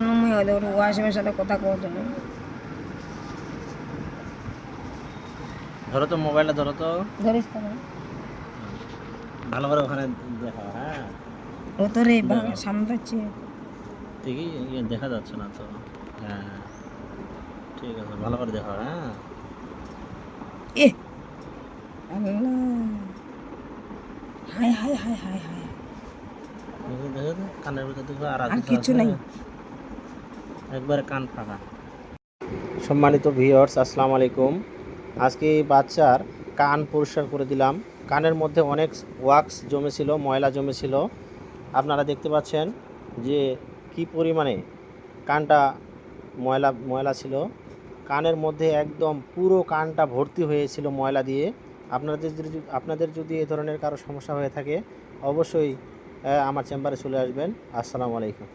মুই ওদের ওয়াসিমের সাথে কথা কওতো ধরো তো মোবাইলটা ধরো তো। ধরিস তো ভালো করে ওখানে দেখো হ্যাঁ। ও তো রে বাবা সামলাচ্ছে ঠিকই ইয়ে দেখা যাচ্ছে না তো। হ্যাঁ হ্যাঁ। ঠিক আছে ভালো করে দেখো হ্যাঁ। এ আল্লাহ। হাই হাই হাই হাই হাই দেখো দেখো তো, কানের ভিতরে দেখো আর কিছু নাই। একবারে কান ফাঁকা। সম্মানিত ভিউয়ার্স, আসসালামু আলাইকুম। আজকে এই বাচ্চার কান পরিষ্কার করে দিলাম। কানের মধ্যে অনেক ওয়াক্স জমেছিল, ময়লা জমেছিল। আপনারা দেখতে পাচ্ছেন যে কি পরিমাণে কানটা ময়লা ময়লা ছিল। কানের মধ্যে একদম পুরো কানটা ভর্তি হয়েছিল ময়লা দিয়ে। আপনাদের আপনাদের যদি এ ধরনের কারও সমস্যা হয়ে থাকে, অবশ্যই আমার চেম্বারে চলে আসবেন। আসসালামু আলাইকুম।